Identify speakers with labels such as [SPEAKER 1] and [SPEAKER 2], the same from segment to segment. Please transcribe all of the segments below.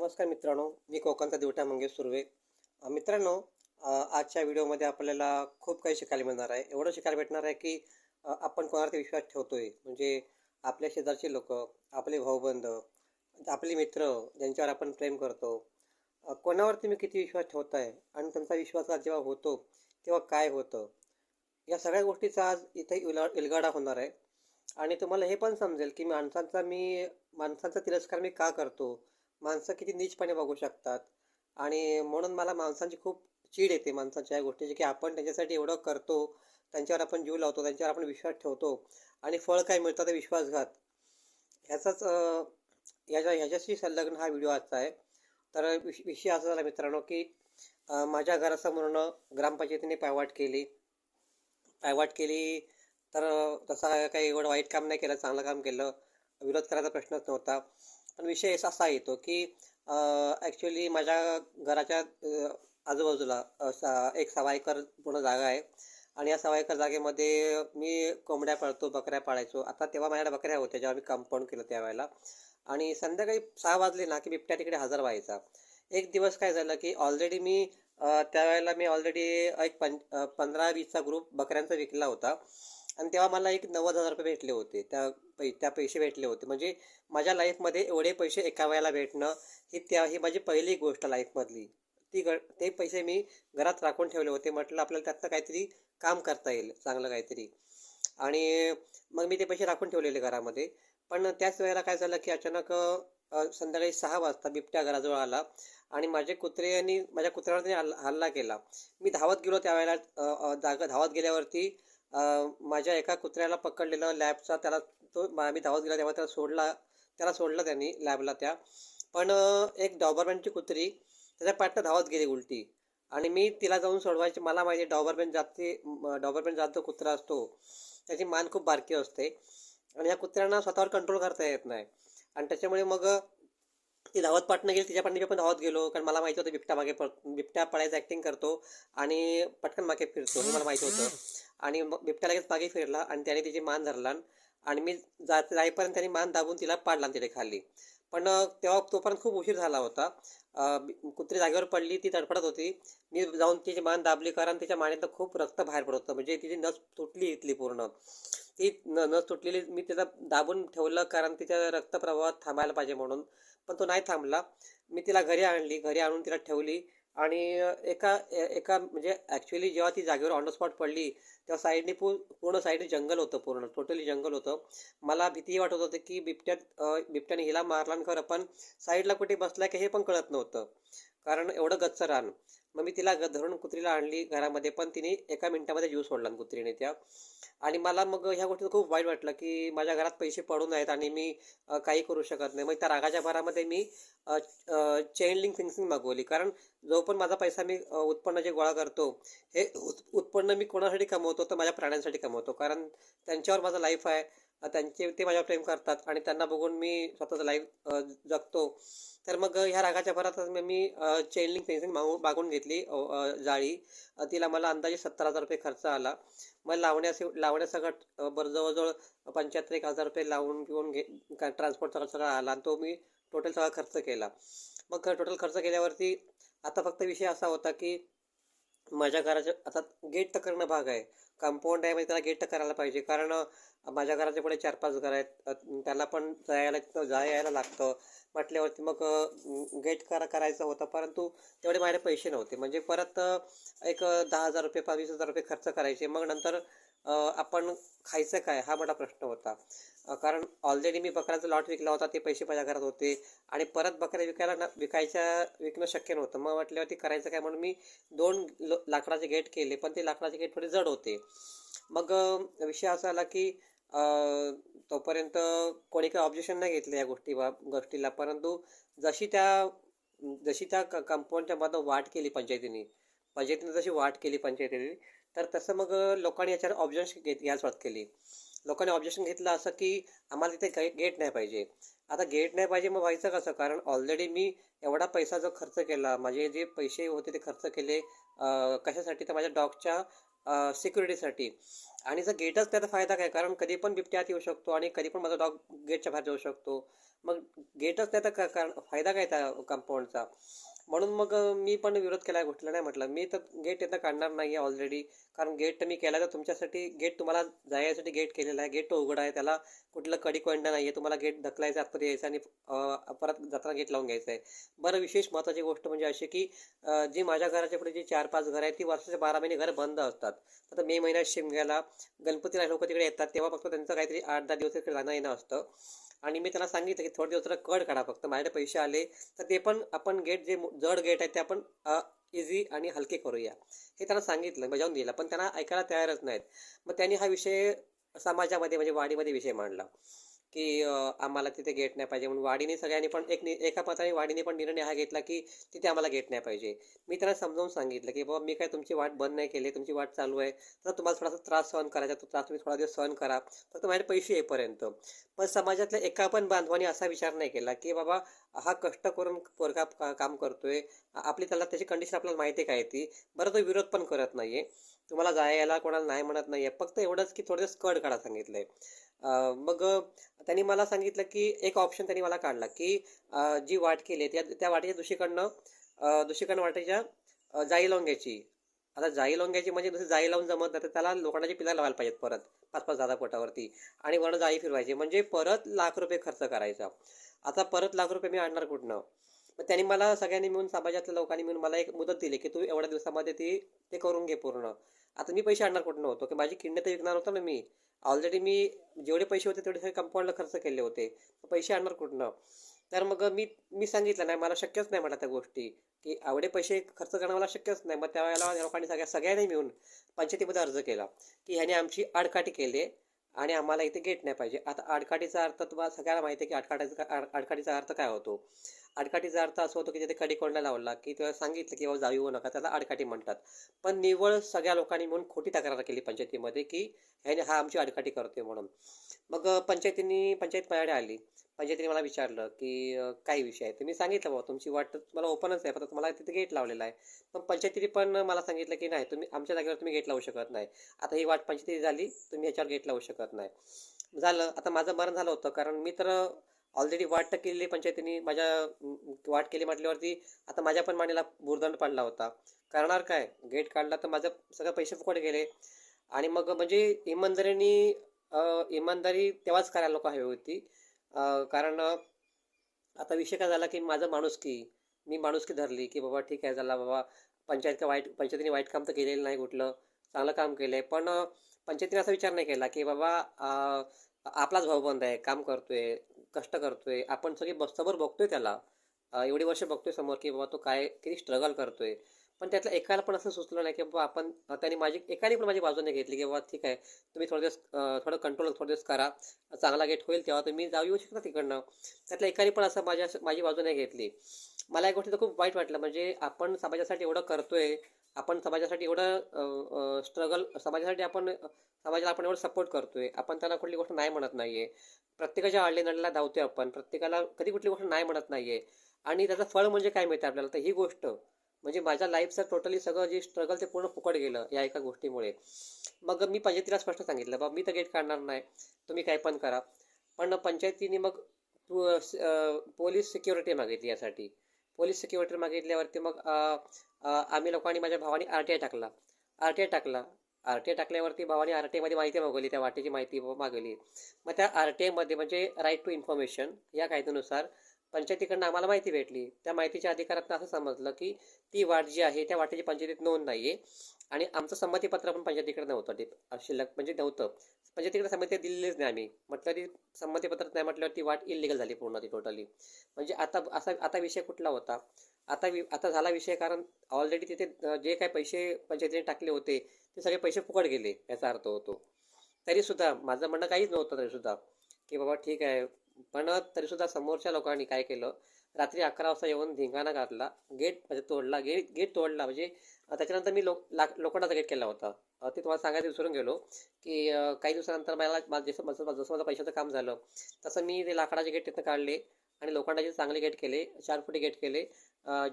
[SPEAKER 1] नमस्कार मित्रांनो मी कोकणचा दिवटा मंगेश सुर्वे. मित्रांनो आजच्या व्हिडिओमध्ये आपल्याला खूप काही शिकायला मिळणार आहे. एवढं शिकायला भेटणार आहे की आपण कोणावरती विश्वास ठेवतोय? म्हणजे आपल्या शेजारचे लोक आपले भाऊबंध आपले मित्र ज्यांच्यावर आपण प्रेम करतो कोणावरती कोणावर तुम्ही किती विश्वास ठेवताय आणि तुमचा विश्वासघात जेव्हा होतो तेव्हा काय होतं? या सगळ्या गोष्टीचा आज इथे इला इलगाडा होणार आहे. आणि तुम्हाला हे पण समजेल की माणसांचा मी माणसांचा तिरस्कार मी का करतो? माणसं किती नीचपणे बघू शकतात. आणि म्हणून मला माणसांची खूप चीड येते माणसांच्या या गोष्टीची की आपण त्यांच्यासाठी एवढं करतो त्यांच्यावर आपण जीव लावतो त्यांच्यावर आपण विश्वास ठेवतो आणि फळ काय मिळतं ते विश्वासघात. ह्याचाच ह्याच्या ह्याच्याशी संलग्न हा व्हिडिओ आजचा आहे. तर विष विषय असा झाला मित्रांनो की माझ्या घरासमोरनं ग्रामपंचायतीने पायवाट केली. पायवाट केली तर तसा काही एवढं वाईट काम नाही केलं चांगलं काम केलं. विरोध करायचा प्रश्नच नव्हता. पण विषय असा असा येतो की ॲक्च्युली माझ्या घराच्या आजूबाजूला सा- एक सव्वा एकर पूर्ण जागा आहे. आणि या सव्वा एकर जागेमध्ये मी कोंबड्या पाळतो बकऱ्या पाळायचो. आता तेव्हा माझ्याकडे बकऱ्या होत्या जेव्हा मी कंपाऊंड केलं त्यावेळेला. आणि संध्याकाळी सहा वाजले ना की बिबट्या तिकडे हजर व्हायचा. एक दिवस काय झालं की ऑलरेडी मी त्यावेळेला मी ऑलरेडी एक पं पंधरा वीसचा ग्रुप बकऱ्यांचा विकला होता. आणि तेव्हा मला एक नव्वद हजार रुपये भेटले होते. त्या पै त्या पैसे भेटले होते. म्हणजे माझ्या लाईफमध्ये एवढे पैसे एका वेळेला भेटणं ही त्या ही माझी पहिली गोष्ट लाईफमधली ती ग ते पैसे मी घरात राखून ठेवले होते. म्हटलं आपल्याला त्यातनं काहीतरी काम करता येईल चांगलं काहीतरी. आणि मग मी ते पैसे राखून ठेवलेले घरामध्ये. पण त्याच वेळेला काय झालं की अचानक संध्याकाळी सहा वाजता बिबट्या घराजवळ आला आणि माझे कुत्र्यांनी माझ्या कुत्र्यावर त्याने हल्ला हल्ला केला. मी धावत गेलो त्यावेळेला जागा धावत गेल्यावरती माझ्या एका कुत्र्याला पकडलेलं लॅबचा त्याला तो मा- मी धावत गेला तेव्हा त्याला सोडला त्याला सोडलं त्यांनी लॅबला त्या. पण एक डॉबरमॅनची कुत्री त्याच्या पाठनं धावत गेली उलटी. आणि मी तिला जाऊन सोडवायची मला माहिती डॉबरमॅन जाती डॉबरमॅन जात जो कुत्रा असतो. त्याची मान खूप बारकी असते. आणि या कुत्र्यांना स्वतःवर कंट्रोल करता येत नाही. आणि त्याच्यामुळे मग ती धावत पाठनं गेली तिच्या पाठनं मी पण धावत गेलो कारण मला माहिती होतं बिबट्या मागे पळ बिबट्या पळायचं ॲक्टिंग करतो आणि पटकन मागे फिरतो हे मला माहिती होतं. आणि मग बिबट्या लगेच मागे फिरला आणि त्याने तिची मान धरला आणि मी जा जाईपर्यंत त्याने मान दाबून तिला पाडला तिथे खाली. पण तेव्हा तोपर्यंत खूप उशीर झाला होता. कुत्री जागेवर पडली ती तडफडत होती. मी जाऊन तिची मान दाबली कारण तिच्या मानेतनं खूप रक्त बाहेर पडत होतं. म्हणजे तिची नस तुटली इथली पूर्ण. ती न नस तुटलेली मी तिला दाबून ठेवलं कारण तिच्या रक्तप्रवाह थांबायला पाहिजे म्हणून. पण तो नाही थांबला. मी तिला घरी आणली. घरी आणून तिला ठेवली. आणि एका एका म्हणजे ॲक्च्युली जेव्हा ती जागेवर ऑन द स्पॉट पडली तेव्हा साईडने पू पूर्ण साईडने जंगल होतं पूर्ण टोटली जंगल होतं. मला भीती वाटत होतं की बिबट्यात बिबट्याने हिला मारला आणि खरं पण साईडला कुठे बसला की हे पण कळत नव्हतं. कारण एवढं गच्च रान. मग मी तिला धरून कुत्रीला आणली घरामध्ये पण तिने एका मिनिटामध्ये जीव सोडला कुत्रीने त्या. आणि मला मग ह्या गोष्टीचं खूप वाईट वाटलं की माझ्या घरात पैसे पडून आहेत आणि मी काही करू शकत नाही. मग त्या रागाच्या भरामध्ये मी चेन लिंक फिन्सिंग मागवली. कारण जो पण माझा पैसा मी उत्पन्न जे गोळा करतो हे उत्पन्न मी कोणासाठी कमवतो तर माझ्या प्राण्यांसाठी कमवतो. कारण त्यांच्यावर माझं लाईफ आहे. त्यांचे ते माझ्यावर प्रेम करतात आणि त्यांना बघून मी स्वतःचं लाईफ जगतो. तर मग ह्या रागाच्या भरातच मी- चेनलिंग फेन्सिंग मागून मागून घेतली जाळी. तिला मला अंदाजे सत्तर हजार रुपये खर्च आला. मग लावण्यास लावण्यासकट बर बरं जवळजवळ पंच्याहत्तर एक हजार रुपये लावून घेऊन घे ट्रान्सपोर्टचा खर्च सगळा आला आणि तो मी टोटल सगळा खर्च केला. मग टोटल खर्च केल्यावरती आता फक्त विषय असा होता की माझ्या घराच्या आता गेट तर करणं भाग आहे. कंपाऊंड आहे म्हणजे त्याला गेट तर करायला पाहिजे. कारण माझ्या घराच्या पुढे चार पाच घर आहेत. त्याला पण जायला जा यायला लागतं. म्हटल्यावरती मग गेट करा करायचं होतं. परंतु तेवढे माझ्याकडे पैसे नव्हते. म्हणजे परत एक दहा हजार रुपये पाच वीस हजार रुपये खर्च करायचे. मग नंतर आपण खायचं काय? हा मोठा प्रश्न होता. कारण ऑलरेडी मी बकऱ्याचा लॉट विकला होता ते पैसे माझ्या घरात होते आणि परत बकऱ्या विकायला न विकायच्या विकणं शक्य नव्हतं. मग म्हटल्यावरती करायचं काय म्हणून मी दोन लाकडाचे गेट केले पण ते लाकडाचे गेट थोडे जड होते. मग विषय असा आला की तोपर्यंत कोणी काही ऑब्जेक्शन नाही घेतलं या गोष्टी गोष्टीला. परंतु जशी त्या जशी त्या कंपाऊंडच्या मधनं वाट केली पंचायतीने पंचायतीने जशी वाट केली पंचायतीने तर तसं मग लोकांनी याच्यावर ऑब्जेक्शन घेत घ्यायला सुरुवात केली. लोकांनी ऑब्जेक्शन घेतलं असं की आम्हाला तिथे काही गेट नाही पाहिजे. आता गेट नाही पाहिजे मग व्हायचं कसं? कारण ऑलरेडी मी एवढा पैसा जो खर्च केला माझे जे पैसे होते ते खर्च केले कशासाठी? तर माझ्या डॉगच्या सिक्युरिटीसाठी आणि जर गेटच त्याचा फायदा काय? कारण कधी पण बिबट्या आत येऊ शकतो आणि कधी पण माझा डॉग गेटच्या बाहेर जाऊ शकतो. मग गेटच त्याचा का कारण फायदा काय त्या कंपाऊंडचा म्हणून मग मी पण विरोध केला गोष्टीला नाही म्हटलं. मी तर गेट येतं काढणार नाही आहे ऑलरेडी कारण गेट तर मी केला तर तुमच्यासाठी गेट तुम्हाला जायसाठी गेट केलेला आहे. गेट तो उघड आहे. त्याला कुठलं कडी कोंडा नाही आहे तुम्हाला गेट ढकलायचं आतमध्ये यायचं आणि परत जाताना गेट लावून घ्यायचं आहे. बरं विशेष महत्त्वाची गोष्ट म्हणजे अशी की जी माझ्या घराच्या पुढे जी चार पाच घरं आहेत ती वर्षाचे बारा महिने घर बंद असतात. आता मे महिन्यात शिमग्याला गणपतीला लोक तिकडे येतात. तेव्हा फक्त त्यांचं काहीतरी आठ दहा दिवस तिकडे जाणं येणं असतं. आणि मी त्यांना सांगितलं की थोडे दिवस जरा कड काढा फक्त माझ्याकडे पैसे आले तर ते पण आपण गेट जे जड गेट आहे ते आपण इझी आणि हलके करूया. हे त्यांना सांगितलं बजावून दिलं पण त्यांना ऐकायला तयारच नाहीत. मग त्यांनी हा विषय समाजामध्ये म्हणजे वाडीमध्ये विषय मांडला. की आम्हाला तिथे गेट नाही पाहिजे म्हणून वाडीने सगळ्यांनी पण एक नि- एका पात्राने वाडीने पण निर्णय हा घेतला की तिथे आम्हाला गेट नाही पाहिजे. मी त्यांना समजावून सांगितलं की बाबा मी काय तुमची वाट बंद नाही केली तुमची वाट चालू आहे. तर तुम्हाला थोडासा त्रास सहन करायचा तो त्रास तुम्ही थोडा दिवस सहन करा. फक्त माझे पैसे येईपर्यंत. पण समाजातल्या एका पण बांधवाने असा विचार नाही केला की बाबा हा कष्ट करून पोरगा का- काम करतोय. आपली त्याला त्याची कंडिशन आपल्याला माहिती आहे काय ती बरं तो विरोध पण करत नाहीये. तुम्हाला जायला कोणाला नाही म्हणत नाहीये. फक्त एवढंच की थोडं कड काढा सांगितलंय. मग त्यांनी मला सांगितलं की एक ऑप्शन त्यांनी मला काढला की जी वाट केली आहे त्या त्या वाटेच्या दुसरीकडनं दुसरीकडनं वाटेच्या जाई लावून आता जाई लावून घ्यायची म्हणजे दुसरी जाई लावून जमत नाही तर त्याला लोखंडाची पिला लावायला पाहिजेत परत पाच पाच दहा पोटावरती आणि वर्ण जाई फिरवायची. म्हणजे परत लाख रुपये खर्च करायचा. आता परत लाख रुपये मी आणणार कुठनं? मग त्यांनी मला सगळ्यांनी मिळून समाजातल्या लोकांनी मिळून मला एक मुदत दिली की तू एवढ्या दिवसामध्ये ती ते करून घे पूर्ण. आता मी पैसे आणणार कुठनं होतो? की माझी किडनी तर विकणार होतो ना मी. ऑलरेडी मी जेवढे पैसे होते तेवढे सगळे कंपाऊंडला खर्च केले होते. पैसे आणणार कुठनं? तर मग मी मी सांगितलं नाही मला शक्यच नाही म्हटलं त्या गोष्टी की एवढे पैसे खर्च करणं मला शक्यच नाही. मग त्यावेळेला या लोकांनी सगळ्या सगळ्यांनी मिळून पंचायतीमध्ये अर्ज केला की ह्याने आमची आडकाठी केली आणि आम्हाला इथे गेट नाही पाहिजे. आता आडकाठीचा अर्थ तुम्हाला सगळ्याला माहिती आहे की आडकाठीचा आडकाठीचा अर्थ काय होतो. आडकाठीचा अर्थ असं होतो की तिथे कडीकोंडा लावला की तेव्हा सांगितलं की बाबा जाऊ येऊ नका त्याला आडकाठी म्हणतात. पण निव्वळ सगळ्या लोकांनी म्हणून खोटी तक्रार केली पंचायतीमध्ये की ह्याने हा आमची आडकाठी करतोय म्हणून. मग अं, पंचायतीने पंचायत माझ्याकडे आली. पंचायतीने मला विचारलं की काही काय विषय आहे? तर मी सांगितलं बाबा तुमची वाट तर तुम्हाला ओपनच आहे फक्त तुम्हाला तिथे गेट लावलेला आहे. पण पंचायतीने पण मला सांगितलं की नाही तुम्ही आमच्या जागेवर तुम्ही गेट लावू शकत नाही. आता ही वाट पंचायती झाली तुम्ही ह्याच्यावर गेट लावू शकत नाही. झालं. आता माझं मरण झालं होतं कारण मी तर ऑलरेडी वाट तर केलेली पंचायतीने माझ्या वाट केली म्हटल्यावरती आता माझ्या पण मानेला भूरदंड पडला होता. करणार काय? गेट काढला तर माझं सगळं पैसे फुकट गेले. आणि मग म्हणजे इमानदारीने इमानदारी तेव्हाच करायला लोक हवी होती. कारण आता विषय काय झाला की माझं माणुसकी मी माणुसकी धरली की बाबा ठीक आहे झाला बाबा. पंचायत का वाईट पंचायतीने वाईट काम तर केलेलं नाही कुठलं. चांगलं काम केलं आहे पण पंचायतीने असा विचार नाही केला की बाबा आपलाच भाऊबंद आहे काम करतोय कष्ट करतोय. आपण सगळे ब- समोर बघतोय त्याला. एवढी वर्ष बघतोय समोर की बाबा तो काय किती स्ट्रगल करतोय. पण त्यातल्या एकाला पण असं सुचलं नाही की बाबा आपण त्याने माझी एकाने पण माझी बाजूने घेतली की बाबा ठीक आहे तुम्ही थोडे दिवस थोडं कंट्रोल थोडे दिवस करा. चांगला गेट होईल तेव्हा तुम्ही जाऊ येऊ शकता तिकडनं. त्यातल्या एकाने पण असं माझ्या माझी बाजू नाही घेतली. मला या तर खूप वाईट वाटलं. म्हणजे आपण समाजासाठी एवढं करतोय आपण समाजासाठी एवढं स्ट्रगल समाजासाठी आपण समाजाला आपण एवढं सपोर्ट करतोय. आपण त्यांना कुठली गोष्ट नाही म्हणत नाहीये. प्रत्येकाच्या आडलेनडला धावतोय आपण. प्रत्येकाला कधी कुठली गोष्ट नाही म्हणत नाहीये. आणि त्याचं फळ म्हणजे काय मिळतं आपल्याला? तर ही गोष्ट. म्हणजे माझ्या लाईफचं टोटली सगळं जे स्ट्रगल ते पूर्ण फुकट गेलं या एका गोष्टीमुळे. मग मी पंचायतीला स्पष्ट सांगितलं बाबा मी तर गेट काढणार नाही. तुम्ही काय पण करा. पण पंचायतीने मग पोलीस सिक्युरिटी मागितली यासाठी. पोलीस सिक्युरिटी मागितल्यावरती मग आम्ही लोकांनी माझ्या भावाने आर टी आय टाकला. आर टी आय टाकला. आर टी आय टाकल्यावरती भावाने आर टी आयमध्ये माहिती मागवली त्या वाटेची माहिती मागवली. मग त्या आर टी आयमध्ये म्हणजे राईट टू इन्फॉर्मेशन या कायद्यानुसार पंचायतीकडनं आम्हाला माहिती भेटली. त्या माहितीच्या अधिकारातनं असं समजलं की ती वाट जी आहे त्या वाटेची पंचायतीत नोंद नाही आहे आणि आमचं संमतीपत्र पण पंचायतीकडे नव्हतं. ते शिल्लक म्हणजे नव्हतं. म्हणजे पंचायतीकडे संमती दिलेलीच नाही आम्ही. म्हटलं ती संमतीपत्र नाही म्हटल्यावर ती वाट इलिगल झाली पूर्ण ती टोटली म्हणजे आता असा आता विषय कुठला होता? आता वि आता झाला विषय कारण ऑलरेडी तिथे जे काही पैसे पंचायतीने टाकले होते ते सगळे पैसे फुकट गेले याचा अर्थ होतो. तरीसुद्धा माझं म्हणणं काहीच नव्हतं तरीसुद्धा की बाबा ठीक आहे. पण तरीसुद्धा समोरच्या लोकांनी काय केलं? रात्री अकरा वाजता येऊन धिंगाणा घातला गेट म्हणजे तोडला गेट गेट तोडला. म्हणजे त्याच्यानंतर मी लोक लाक लोखंडाचा गेट केला होता. ते तुम्हाला सांगायचं विसरून गेलो की काही दिवसानंतर मला जसं माझं जसं माझं पैशाचं काम झालं तसं मी ते लाकडाचे गेट तिथं काढले आणि लोखंडाचे चांगले गेट केले चार फुटी गेट केले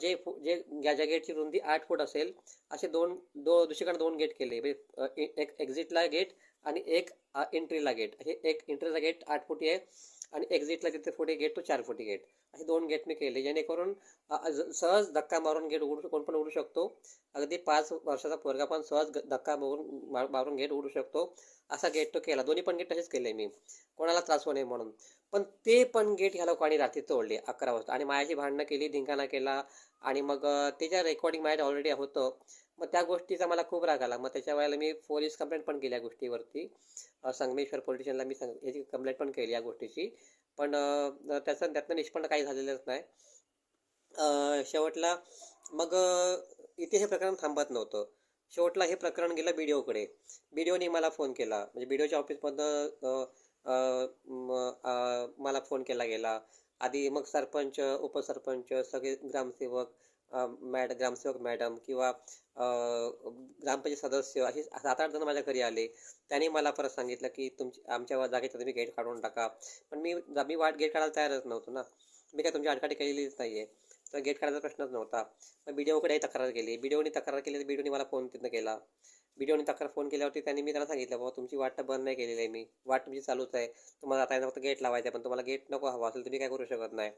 [SPEAKER 1] जे फु- जे ज्या गेटची रुंदी आठ फूट असेल असे दोन दो दुसरीकडे दोन गेट केले. म्हणजे ए- एक एक्झिटला गेट आणि एक एंट्रीला गेट. हे एक एंट्रीला गेट आठ फुटी आहे आणि एक्झिटला तिथे पुढे गेट तो चार फुटी गेट. हे दोन गेट मी केले. जेणेकरून सहज धक्का मारून गेट उघडू कोण पण उघडू शकतो. अगदी पाच वर्षाचा पोरगा पण सहज ग- धक्का मारून मारून गेट उघडू शकतो. असा गेट तो केला. दोन्ही पण गेट तसेच केले मी. कोणाला त्रास होऊ नये म्हणून. पण ते पण गेट ह्या लोकांनी रात्री तोडले अकरा वाजता. आणि मायाची भांडणं केली धिंगाणा केला. आणि मग त्याच्या रेकॉर्डिंग माझ्या ऑलरेडी होतं मग त्या गोष्टीचा मला खूप राग आला. मग त्याच्या वेळेला मी पोलीस कंप्लेंट पण केली या गोष्टीवरती. संगमेश्वर पोलीस स्टेशनला मी संग याची कंप्लेंट पण केली या गोष्टीची. पण त्याचं त्यातनं निष्पन्न काही झालेलंच नाही. शेवटला मग इथे हे प्रकरण थांबत नव्हतं. शेवटला हे प्रकरण गेलं बी डी ओकडे बी डी ओने मला फोन केला. म्हणजे बी डी ओच्या ऑफिसमधनं मला फोन केला गेला. आधी मग सरपंच उपसरपंच सगळे ग्रामसेवक मॅड ग्रामसेवक मॅडम किंवा ग्रामपंचायत सदस्य असे सात आठ जण माझ्या घरी आले. त्यांनी मला परत सांगितलं की तुमची आमच्या जागेचं तुम्ही गेट काढून टाका. पण मी मी वाट गेट काढायला तयारच नव्हतो ना. मी काय तुमची आडकाठी केलेलीच नाही आहे तर गेट काढायचा प्रश्नच नव्हता. मग बी डी तक्रार केली. बी डी तक्रार केली तर बी डी मला फोन तिथनं केला. बी डी तक्रार फोन केल्यावरती त्यांनी मी त्यांना सांगितलं बाबा तुमची वाट तर बंद नाही केलेली आहे मी. वाट तुमची चालूच आहे. तुम्हाला आता फक्त गेट लावायचं आहे पण तुम्हाला गेट नको हवा असेल तुम्ही काय करू शकत नाही.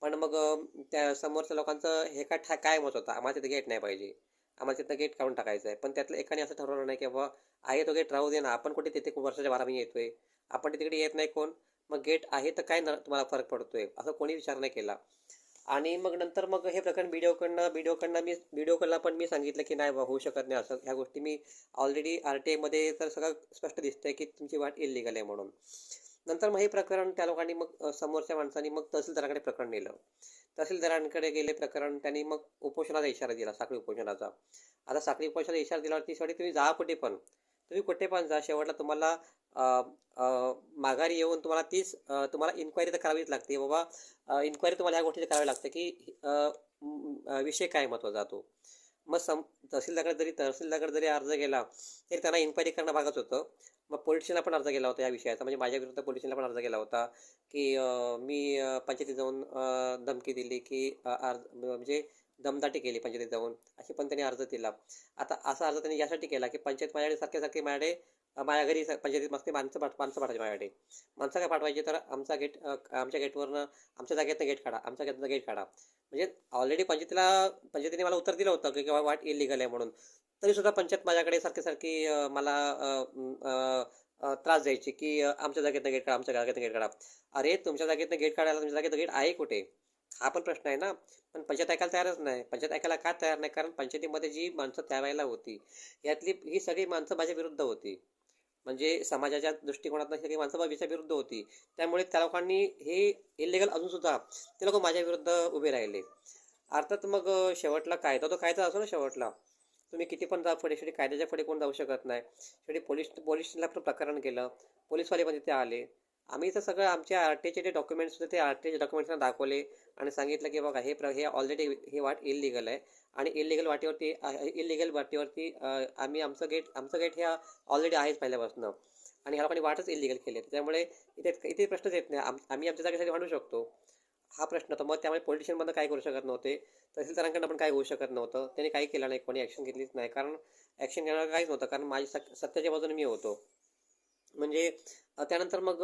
[SPEAKER 1] पण मग त्या समोरच्या लोकांचं हे काय ठा काय मत होता? आम्हाला तिथे गेट नाही पाहिजे. आम्हाला तिथं गेट काढून टाकायचं आहे. पण त्यातलं एकाने असं ठरवलं नाही की बाबा आहे तो गेट राहू दे ना. आपण कुठे तिथे वर्षाच्या बारा महिने येतोय. आपण तिकडे येत नाही कोण? मग गेट आहे तर काय न तुम्हाला फरक पडतोय? असं कोणी विचार नाही केला. आणि मग नंतर मग हे प्रकरण बीडीओकडनं बीडीओकडनं मी बीडीओकडला पण मी सांगितलं की नाही बा होऊ शकत नाही. असं ह्या गोष्टी मी ऑलरेडी आर टी आयमध्ये तर सगळं स्पष्ट दिसतंय की तुमची वाट इलिगल आहे म्हणून. नंतर मग हे प्रकरण त्या लोकांनी मग समोरच्या माणसांनी मग तहसीलदाराकडे प्रकरण नेलं. तहसीलदारांकडे गेले प्रकरण त्यांनी मग उपोषणाचा इशारा दिला साखळी उपोषणाचा. आता साखळी उपोषणाचा इशारा दिल्यावरती शेवटी तुम्ही जा कुठे पण. तुम्ही कुठे पण जा शेवटला तुम्हाला माघारी येऊन तुम्हाला तीच तुम्हाला इन्क्वायरी तर करावीच लागते. बाबा इन्क्वायरी तुम्हाला ह्या गोष्टीची करावी लागते की विषय काय महत्त्वाचा तो. मग सम तहसीलदाराकडे जरी तहसीलदाराकडे जरी अर्ज केला तरी त्यांना इन्क्वायरी करणं भागच होतं. मग पोलीस पण अर्ज केला होता या विषयाचा. म्हणजे माझ्या विरुद्ध पोलीस पण अर्ज केला होता की मी पंचायतीत जाऊन धमकी दिली की अर्ज म्हणजे दमदाटी केली पंचायतीत जाऊन. अशी पण त्यांनी अर्ज दिला. आता असा अर्ज त्यांनी यासाठी केला की पंचायत माझ्याकडे सारखे सारखे माझ्याकडे माझ्या घरी पंचायतीत मस्त माणसं पाठ माणसं पाठवायची माझ्याकडे. माणसं काय पाठवायची? तर आमचा गेट आमच्या गेटवरनं आमच्या जागेतनं गेट काढा. आमच्या गेटनं गेट काढा. म्हणजे ऑलरेडी पंचायतीला पंचायतीने मला उत्तर दिलं होतं की किंवा वाट इलिगल आहे म्हणून. तरी सुद्धा पंचायत माझ्याकडे सारखी सारखी मला त्रास द्यायची की आमच्या जागेतनं गेट काढा आमच्या जागेतनं गेट काढा. अरे तुमच्या जागेतनं गेट काढायला तुमच्या जागेत गेट आहे कुठे? हा पण प्रश्न आहे ना. पण पंचायत ऐकायला तयारच नाही. पंचायत ऐकायला का तयार नाही? कारण पंचायतीमध्ये जी माणसं त्यावेळेला होती यातली ही सगळी माणसं माझ्या विरुद्ध होती. म्हणजे समाजाच्या दृष्टिकोनातून सगळी माणसं माझ्या विरुद्ध होती. त्यामुळे त्या लोकांनी हे इलिगल अजूनसुद्धा ते लोक माझ्या विरुद्ध उभे राहिले. अर्थात मग शेवटला कायदा तो कायदा असो ना शेवटला तुम्ही किती पण जा पुढे शेवटी कायद्याच्या पुढे कोण जाऊ शकत नाही. शेवटी पोलीस पोलीस स्टेशनला पण प्रकरण केलं. पोलीसवाले पण तिथे आले. आम्ही तर सगळं आमच्या आर टीचे जे डॉक्युमेंट्स होते ते आर टीचे डॉक्युमेंट्सना दाखवले आणि सांगितलं की बघा हे प्र हे ऑलरेडी हे वाट इलिगल आहे. आणि इलिगल वाटेवरती इलिगल वाटेवरती आम्ही आमचं गेट आमचं गेट हे ऑलरेडी आहेच पहिल्यापासून. आणि ह्या लोकांनी वाटच इलिगल केली. आहे. त्यामुळे इथे इथे प्रश्नच येत नाही. आम आम्ही आमच्या जागेसाठी म्हणू शकतो. हा प्रश्न होता. मग त्यामुळे पोलिटिशियनमधनं काय करू शकत नव्हते. तहसीलदारांकडनं पण काय होऊ शकत नव्हतं. त्यांनी काही केलं नाही. कोणी ॲक्शन घेतलीच नाही. कारण ॲक्शन घेणार काहीच नव्हतं. कारण माझी सक सत्याच्या बाजूने मी होतो. म्हणजे त्यानंतर मग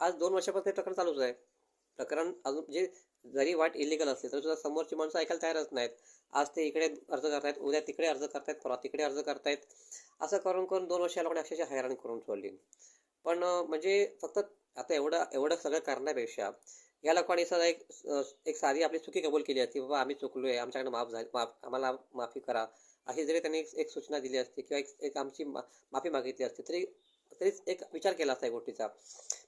[SPEAKER 1] आज दोन वर्षापासून हे प्रकरण चालूच आहे. प्रकरण अजून म्हणजे जरी वाट इलिगल असली तरी सुद्धा समोरची माणसं ऐकायला तयारच नाहीत. आज ते इकडे अर्ज करतायत उद्या तिकडे अर्ज करतायत परवा तिकडे अर्ज करतायत. असं करून करून दोन वर्ष लोकांनी अक्षरशः हैराणी करून सोडली. पण म्हणजे फक्त आता एवढं एवढं सगळं करण्यापेक्षा या लोकांनी सर एक एक साधी आपली चुकी कबूल केली असती बाबा आम्ही चुकलो आहे आमच्याकडे माफ झाली माफ आम्हाला माफी करा. अशी जरी त्यांनी एक सूचना दिली असती किंवा एक एक आमची मा माफी मागितली असती तरी तरीच एक विचार केला असता या गोष्टीचा.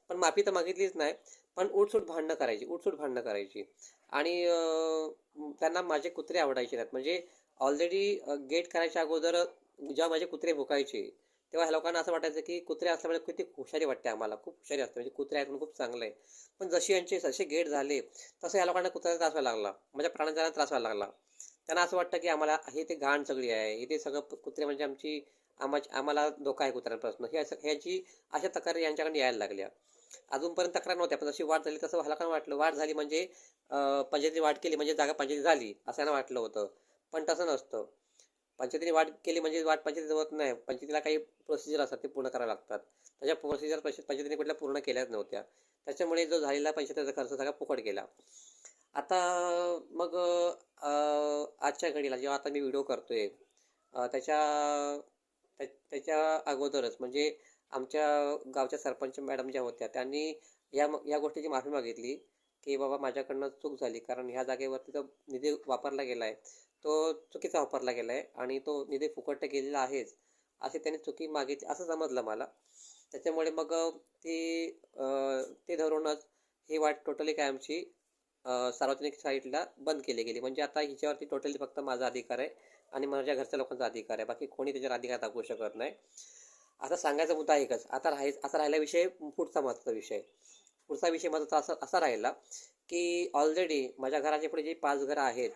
[SPEAKER 1] पण माफी तर मागितलीच नाही पण उठसूट भांडणं करायची उठसूट भांडणं करायची. आणि त्यांना माझे कुत्रे आवडायचे नाहीत. म्हणजे ऑलरेडी गेट करायच्या अगोदर जेव्हा माझे कुत्रे भुकायचे तेव्हा ह्या लोकांना असं वाटायचं की कुत्रे असल्यामुळे किती हुशारी वाटते आम्हाला. खूप हुशारी असते. म्हणजे कुत्रे आहेत म्हणून खूप चांगलं आहे. पण जशी यांचे जसे गेट झाले तसं ह्या लोकांना कुत्र्याचा त्रास व्हायला लागला. माझ्या प्राण्यांचा त्रास व्हायला लागला. त्यांना असं वाटतं की आम्हाला हे ते घाण सगळी आहे. हे ते सगळं कुत्रे म्हणजे आमची आम्हा आम्हाला धोका आहे कुत्र्यांपासून. हे असं ह्याची अशा तक्रारी यांच्याकडे यायला लागल्या. अजूनपर्यंत तक्रार नव्हत्या पण जशी वाढ झाली तसं मला वाटलं. वाढ झाली म्हणजे पंचायतीने वाढ केली म्हणजे जागा पंचायती झाली असं यांना वाटलं होतं. पण तसं नसतं. पंचायतीने वाट केली म्हणजे वाट पंचायती होत नाही. पंचायतीला काही प्रोसिजर असतात ते पूर्ण करायला लागतात. त्याच्या प्रोसिजर पंचायतीने कुठल्या पूर्ण केल्याच नव्हत्या. त्याच्यामुळे जो झालेला पंचायतीचा खर्च सगळा फुकट गेला. आता मग आजच्या घडीला जेव्हा आता मी व्हिडिओ करतोय आहे त्याच्या त्या- त्याच्या अगोदरच म्हणजे आमच्या गावच्या सरपंच मॅडम ज्या होत्या त्यांनी या या गोष्टीची माफी मागितली की बाबा माझ्याकडनं चूक झाली कारण ह्या जागेवरती जो निधी वापरला गेला आहे तो चुकीचा वापरला गेला आहे आणि तो निधी फुकट गेलेला आहेच असे त्याने चुकी मागितली असं समजलं मला. त्याच्यामुळे मग ती ते धरूनच ही वाट टोटली काय आमची सार्वजनिक साईटला बंद केली गेली. म्हणजे आता हिच्यावरती टोटली फक्त माझा अधिकार आहे आणि माझ्या घरच्या लोकांचा अधिकार आहे. बाकी कोणी त्याच्यावर अधिकार दाखवू शकत नाही. आता सांगायचा मुद्दा एकच आता राहाय आता राहिला विषय पुढचा महत्त्वाचा विषय. पुढचा विषय माझा असा असा राहिला की ऑलरेडी माझ्या घराच्या पुढे जे पाच घरं आहेत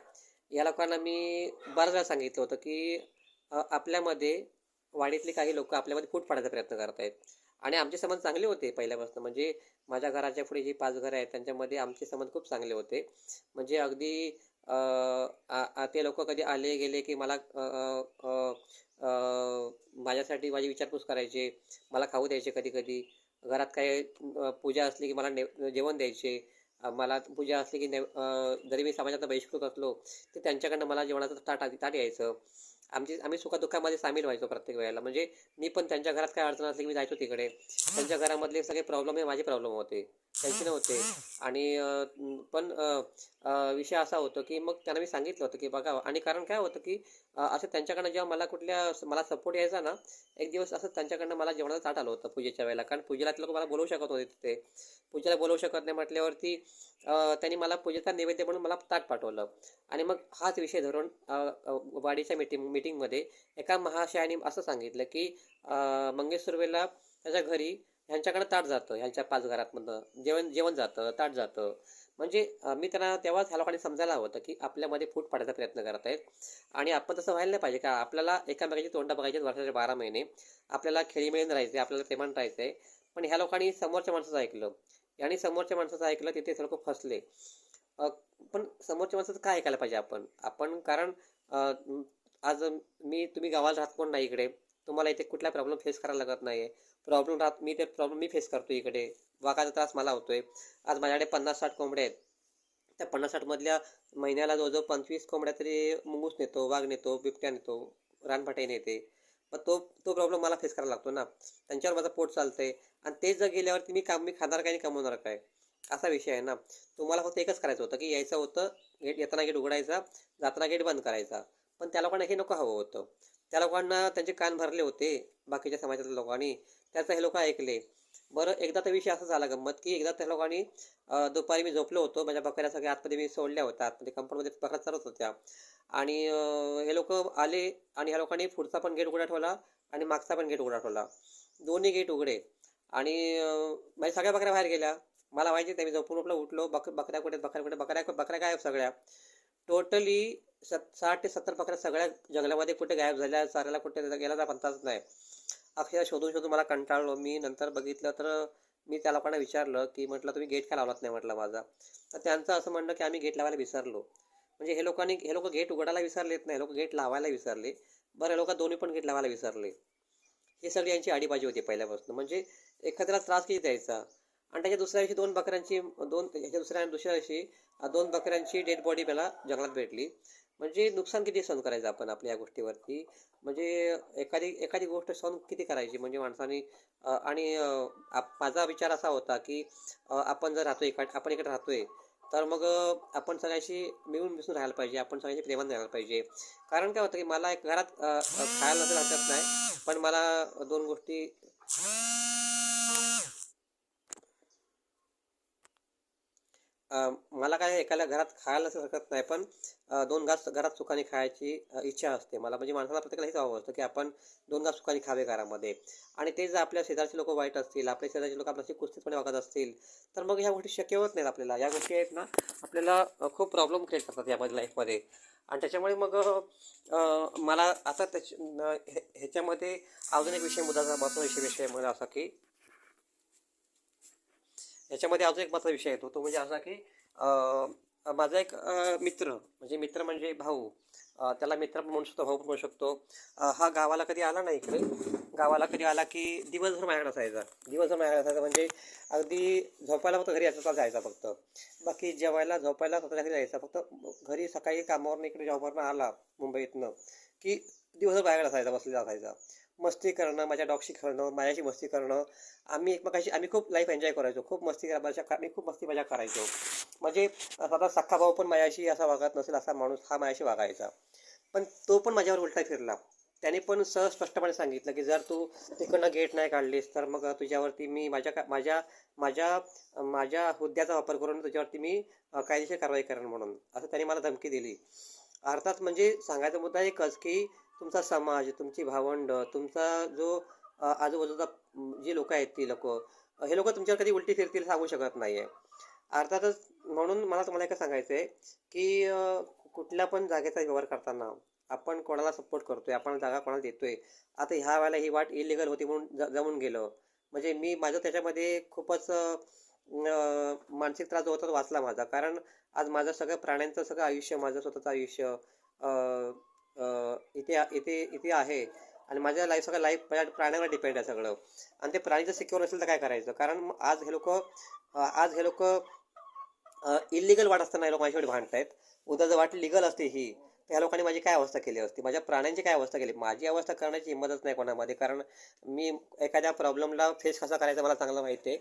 [SPEAKER 1] या लोकांना मी बऱ्याच वेळा सांगितलं होतं की आपल्यामध्ये वाडीतले काही लोक आपल्यामध्ये फूट पाडायचा प्रयत्न करत आहेत आणि आमचे संबंध चांगले होते पहिल्यापासून. म्हणजे माझ्या घराच्या पुढे जी पाच घरं आहेत त्यांच्यामध्ये आमचे संबंध खूप चांगले होते. म्हणजे अगदी आ- ते लोक कधी आले गेले की मला माझ्यासाठी माझी विचारपूस करायचे मला खाऊ द्यायचे कधी कधी. घरात काही पूजा असली की मला ने जेवण द्यायचे. मला पूजा असली की ने जरी मी समाजात बहिष्कृत असलो तर त्यांच्याकडनं मला जेवणाचं ताट आधी- ताट यायचं. आमची आम्ही सुखदुःखामध्ये सामील व्हायचो प्रत्येक वेळेला. म्हणजे मी पण त्यांच्या घरात काय अडचण असली मी जायचो तिकडे. त्यांच्या घरामधले सगळे प्रॉब्लेम हे माझे प्रॉब्लेम होते. त्यांचे नव्हते. आणि पण विषय असा होतो की मग त्यांना मी सांगितलं होतं की बघा आणि कारण काय होतं की असं त्यांच्याकडनं जेव्हा मला कुठल्या मला सपोर्ट यायचा ना एक दिवस असं त्यांच्याकडनं मला जेवणाचं ताट आलं होतं पूजेच्या वेळेला. कारण पूजेला ते लोक मला बोलवू शकत होते तिथे. पूजेला बोलवू शकत नाही म्हटल्यावरती त्यांनी मला पूजेचा नैवेद्य म्हणून मला ताट पाठवलं. आणि मग हाच विषय धरून अ, अ, वाडीच्या मीटिंगमध्ये एका महाशयाने असं सांगितलं की मंगेश सुर्वेला त्याच्या घरी ह्यांच्याकडे ताट जातं ह्यांच्या पाच घरातमधनं जेवण जेवण जातं ताट जातं. म्हणजे मी त्यांना तेव्हाच ह्या लोकांनी समजायला हवं होतं की आपल्यामध्ये फूट पाडायचा प्रयत्न करत आहेत आणि आपण तसं व्हायला नाही पाहिजे का आपल्याला एकामेकाची तोंडा बघायची वर्षाचे बारा महिने. आपल्याला खेळी मिळून राहायचे आपल्याला प्रेमान राहायचं आहे पण ह्या लोकांनी समोरच्या माणसाचं ऐकलं. आणि समोरच्या माणसाचं ऐकलं तिथे सर्व लोक फसले. पण समोरच्या माणसाचं काय ऐकायला पाहिजे आपण? आपण कारण आज मी तुम्ही गावाला राहत कोण नाही इकडे? तुम्हाला इथे कुठला प्रॉब्लेम फेस करायला लागत नाही आहे प्रॉब्लेम राहत मी ते प्रॉब्लेम मी फेस करतो इकडे. वाघाचा त्रास मला होतोय. आज माझ्याकडे पन्नास साठ कोंबड्या आहेत. त्या पन्नास साठमधल्या महिन्याला जवळजवळ पंचवीस कोंबड्या तरी मुंगूस नेतो वाघ नेतो बिबट्या नेतो रानपाटे नेते. मग तो तो प्रॉब्लेम मला फेस करायला लागतो ना. त्यांच्यावर माझं पोट चालतंय. आणि ते जर गेल्यावरती मी काम मी खाणार काय आणि कमवणार काय? असा विषय आहे ना. तुम्हाला फक्त एकच करायचं होतं की यायचं होतं गेट येताना गेट उघडायचा जाताना गेट बंद करायचा. पण त्या लोकांना हे नको हवं होतं. त्या लोकांना त्यांचे कान भरले होते बाकीच्या समाजातल्या लोकांनी. त्याचं हे लोक ऐकले. बरं एकदा तर विषय असा झाला गंमत की एकदा त्या लोकांनी दुपारी मी झोपलो होतो. माझ्या बकऱ्या सगळ्या आतमध्ये मी सोडल्या होत्या. आतमध्ये कंपाऊंडमध्ये बकऱ्या चरत होत्या. आणि हे लोक आले आणि ह्या लोकांनी पुढचा पण गेट उघडा ठेवला आणि मागचा पण गेट उघडा ठेवला. दोन्ही गेट उघडे. आणि माझ्या सगळ्या बकऱ्या बाहेर गेल्या. मला माहिती नाही मी झोपून उठलो उठलो. बक बकऱ्या कुठे बकऱ्या कुठे बकऱ्या बकऱ्या गायब सगळ्या. टोटली सत साठ ते सत्तर बकऱ्या सगळ्या जंगलामध्ये कुठे गायब झाल्या चारायला कुठे गेला तर पत्ताच नाही. अक्षरशः शोधून शोधून मला कंटाळलो. मी नंतर बघितलं तर मी त्या लोकांना विचारलं की म्हटलं तुम्ही गेट का लावलात नाही? म्हटलं माझा. तर त्यांचं असं म्हणणं की आम्ही गेट लावायला विसरलो. म्हणजे हे लोकांनी हे लोक गेट उघडायला विसरलेत नाही लोक गेट लावायला विसरले. बरं लोक दोन्ही पण गेट लावायला विसरले. हे सगळी यांची आडीबाजी होती पहिल्यापासून. म्हणजे एखाद्याला त्रास किती द्यायचा? आणि त्याच्या दुसऱ्या दिवशी दोन बकऱ्यांची दोन ह्याच्या दुसऱ्या दुसऱ्या दिवशी दोन बकऱ्यांची डेड बॉडी मला जंगलात भेटली. म्हणजे नुकसान किती सहन करायचं आपण आपल्या या गोष्टीवरती? म्हणजे एखादी एखादी गोष्ट सहन किती करायची? म्हणजे माणसाने आणि माझा विचार असा होता की आपण जर राहतोय इकडे आपण इकडे राहतोय तर मग आपण सगळ्याशी मिळून मिसळून राहायला पाहिजे आपण सगळ्यांशी प्रेमाने राहायला पाहिजे. कारण काय होतं की मला एक घरात खायला तर हरकत नाही पण मला दोन गोष्टी मला काय एकाला घरात खायला हरकत नाही पण दोन घास घरात सुखाने खायची इच्छा असते. मला म्हणजे माणसाला प्रत्येकाला हेच हवं असतं की आपण दोन घास सुखाने खावे घरामध्ये. आणि ते जर आपल्या शेजारचे लोक वाईट असतील आपल्या शेजारचे लोक आपल्याशी कुस्तीपणे वागत असतील तर मग ह्या गोष्टी शक्य होत नाहीत आपल्याला. या गोष्टी आहेत ना आपल्याला खूप प्रॉब्लेम क्रिएट करतात यामध्ये लाईफमध्ये आणि त्याच्यामुळे मग मला आता त्याच्या हे- ह्याच्यामध्ये अजून एक विषय मुद्दा महत्त्वाचा विषय विषय मला असा की याच्यामध्ये अजून एक महत्त्वाचा विषय येतो. तो म्हणजे असा की माझा एक मित्र म्हणजे मित्र म्हणजे भाऊ त्याला मित्र पण म्हणू शकतो भाऊ पण म्हणू शकतो. हा गावाला कधी आला नाही इकडे. गावाला कधी आला की दिवसभर माझ्याकडे असायचा. दिवसभर माझ्याकडे असायचा म्हणजे अगदी झोपायला फक्त घरी यायचा जायचा फक्त. बाकी जेवायला झोपायला स्वतःच्या घरी जायचा. फक्त घरी सकाळी कामावरनं इकडे जॉबवरनं आला मुंबईतनं की दिवसभर बाहेर असायचा बसलेला असायचा. मस्ती करणं माझ्या डॉगशी खेळणं माझ्याशी मस्ती करणं. आम्ही एकमेकाशी आम्ही खूप लाईफ एन्जॉय करायचो. खूप मस्ती करा माझ्या मी खूप मस्ती मजा करायचो. म्हणजे स्वतः सख्खा भाऊ पण माझ्याशी असा वागत नसेल असा माणूस हा माझ्याशी वागायचा. पण तो पण माझ्यावर उलटा फिरला. त्याने पण सहज स्पष्टपणे सांगितलं की जर तू तिकडनं गेट नाही काढलीस तर मग तुझ्यावरती मी माझ्या का माझ्या माझ्या माझ्या हुद्द्याचा वापर करून तुझ्यावरती मी कायदेशीर कारवाई करेन म्हणून. असं त्याने मला धमकी दिली. अर्थात म्हणजे सांगायचा मुद्दा एकच की तुमचा समाज तुमची भावंड तुमचा जो आजूबाजूचा जे जी लोक आहेत ती लोक हे लोक तुमच्यावर कधी उलटी फिरतील सांगू शकत नाही आहे अर्थातच म्हणून मला तुम्हाला एक सांगायचं आहे की कुठल्या पण जागेचा व्यवहार करताना आपण कोणाला सपोर्ट करतोय आपण जागा कोणाला देतोय आता ह्या वेळेला ही वाट इलिगल होती म्हणून ज जमून गेलं. म्हणजे मी माझं त्याच्यामध्ये खूपच मानसिक त्रास जो होता तो वाचला माझा. कारण आज माझं सगळं प्राण्यांचं सगळं आयुष्य माझं स्वतःचं आयुष्य इथे इथे इथे आहे. आणि माझ्या लाईफ सगळं लाईफ माझ्या प्राण्यावर डिपेंड आहे सगळं. आणि ते प्राणी जर सिक्युअर असेल तर काय करायचं? कारण आज हे लोक आज हे लोक इलिगल वाट असताना हे लोक माझ्याकडे भांडत आहेत उद्या जर वाट लिगल असते ही तर ह्या लोकांनी माझी काय अवस्था केली असती? माझ्या प्राण्यांची काय अवस्था केली? माझी अवस्था करण्याची हिंमतच नाही कोणामध्ये. कारण मी एखाद्या प्रॉब्लेमला फेस कसा करायचा मला चांगलं माहिती आहे.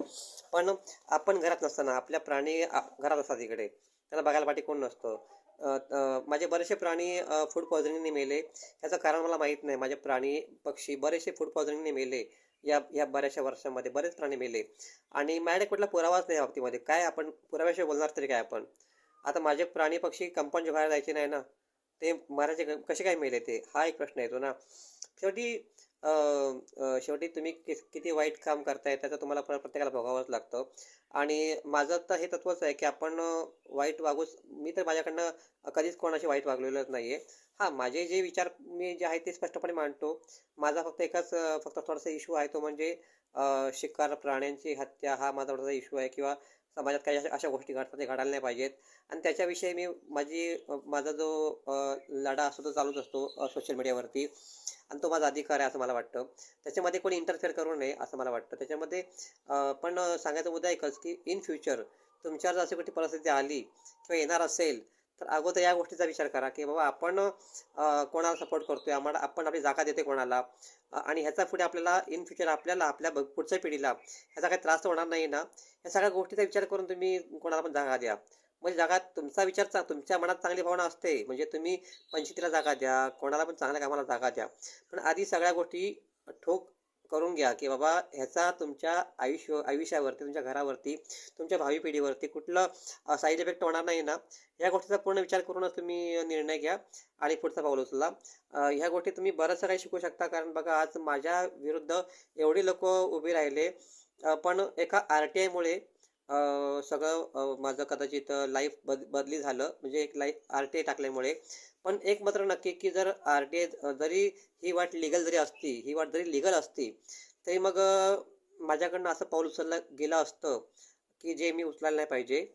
[SPEAKER 1] पण आपण घरात नसताना आपल्या प्राणी घरात असतात इकडे. त्याला बघायला पाठी कोण नसतं? माझे बरेचसे प्राणी फूड पॉयझनिंगने मेले. याचं कारण मला माहीत नाही. माझे प्राणी पक्षी बरेचसे फूड पॉयझनिंगने मेले. या या बऱ्याचशा वर्षामध्ये बरेच प्राणी मेले. आणि माझ्याकडे कुठला पुरावाच नाही या बाबतीमध्ये. काय आपण पुराव्याशिवाय बोलणार तरी काय आपण? आता माझे प्राणी पक्षी कंपाऊंडच्या बाहेर जायचे नाही ना? ते मारायचे कसे काय मेले ते? हा एक प्रश्न येतो ना. शेवटी शेवटी तुम्ही कि किती वाईट काम करताय त्याचं तुम्हाला प्रत्येकाला भोगावंच लागतं. आणि माझं तर हे तत्वच आहे की आपण वाईट वागूच मी तर माझ्याकडनं कधीच कोणाशी वाईट वागलेलंच नाही आहे हां माझे जे विचार मी जे आहे ते स्पष्टपणे मांडतो. माझा फक्त एकाच फक्त थोडासा इश्यू आहे तो म्हणजे शिकार प्राण्यांची हत्या हा माझा थोडासा इश्यू आहे किंवा समाजात काही अशा अशा गोष्टी घडतात ते घडायला नाही पाहिजेत. आणि त्याच्याविषयी मी माझी माझा जो लढा असतो तो चालूच असतो सोशल मीडियावरती आणि तो माझा अधिकार आहे असं मला वाटतं. त्याच्यामध्ये कोणी इंटरफेअर करू नये असं मला वाटतं. त्याच्यामध्ये पण सांगायचा मुद्दा एकच की इन फ्युचर तुमच्यावर जर अशी कुठली परिस्थिती आली किंवा येणार असेल तर अगोदर या गोष्टीचा विचार करा की बाबा आपण कोणाला सपोर्ट करतोय? आम्हाला आपण आपली जागा देते कोणाला? आणि ह्याचा पुढे आपल्याला इन फ्युचर आपल्याला आपल्या पुढच्या पिढीला ह्याचा काही त्रास तर होणार नाही ना? या सगळ्या गोष्टीचा विचार करून तुम्ही कोणाला पण जागा द्या. म्हणजे जागा तुमचा विचार चा तुमच्या मनात चांगली भावना असते. म्हणजे तुम्ही पंचायतीला जागा द्या कोणाला पण चांगल्या कामाला जागा द्या. पण आधी सगळ्या गोष्टी ठोक करून घ्या की बाबा ह्याचा तुमच्या आयुष्य आयुष्यावरती तुमच्या घरावरती तुमच्या भावी पिढीवरती कुठलं साईड इफेक्ट होणार नाही ना या गोष्टीचा पूर्ण विचार करूनच तुम्ही निर्णय घ्या आणि पुढचा पाऊल उचला. ह्या गोष्टी तुम्ही बरंचसं काही शिकू शकता कारण बघा आज माझ्या विरुद्ध एवढी लोक उभी राहिले पण एका आर टी आयमुळे सगळं माझं कदाचित लाईफ बद बदली झालं. म्हणजे एक लाईफ आर टी आय टाकल्यामुळे. पण एक मात्र नक्की की जर आर टी आय जरी ही वाट लिगल जरी असती ही वाट जरी लिगल असती तरी मग माझ्याकडनं असं पाऊल उचललं गेलं असतं की जे मी उचलायला नाही पाहिजे.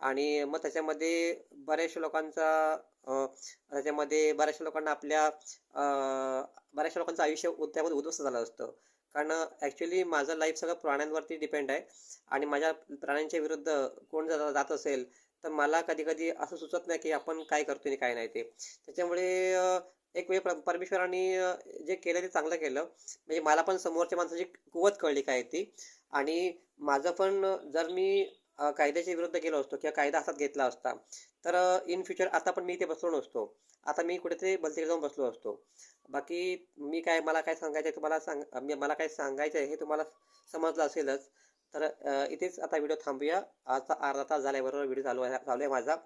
[SPEAKER 1] आणि मग त्याच्यामध्ये बऱ्याचशा लोकांचा त्याच्यामध्ये बऱ्याचशा लोकांना आपल्या बऱ्याचशा लोकांचं आयुष्य त्यामध्ये उद्ध्वस्त झालं असतं. कारण ॲक्च्युली माझं लाईफ सगळं प्राण्यांवरती डिपेंड आहे. आणि माझ्या प्राण्यांच्या विरुद्ध कोण जर जात असेल तर मला कधी कधी असं सुचत नाही की आपण काय करतो आणि काय नाही ते. त्याच्यामुळे एक वेळ परमेश्वराने जे केलं ते चांगलं केलं. म्हणजे मला पण समोरच्या माणसाची कुवत कळली काय ती. आणि माझं पण जर मी कायद्याच्या विरुद्ध गेलो असतो किंवा कायदा हातात घेतला असता तर इन फ्युचर आता पण मी इथे बसलो नसतो. आता मी कुठेतरी बलतीकडे जाऊन बसलो असतो. बाकी मी काय मला काय सांगायचं आहे तुम्हाला सांग मी- मला काय सांगायचं आहे हे तुम्हाला समजलं असेलच. तर इथेच आता व्हिडिओ थांबूया. आता अर्धा तास झाल्याबरोबर व्हिडिओ चालू आहे चालू आहे माझा.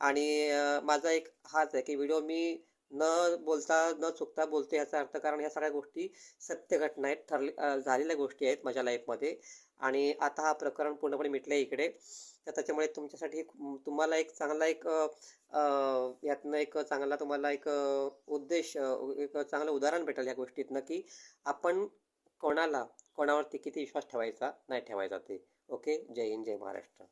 [SPEAKER 1] आणि माझा एक हाच आहे की व्हिडिओ मी न बोलता न चुकता बोलते याचा अर्थ कारण ह्या सगळ्या गोष्टी सत्य घटना आहेत ठरले झालेल्या गोष्टी आहेत माझ्या लाईफमध्ये आणि आता हा प्रकरण पूर्णपणे मिटलं आहे इकडे. तर त्याच्यामुळे तुमच्यासाठी तुम्हाला एक चांगला एक यातनं एक चांगला तुम्हाला एक उद्देश एक चांगलं उदाहरण भेटेल या गोष्टीतनं की आपण कोणाला कोणावरती किती विश्वास ठेवायचा नाही ठेवायचा ते. ओके? जय हिंद जय महाराष्ट्र.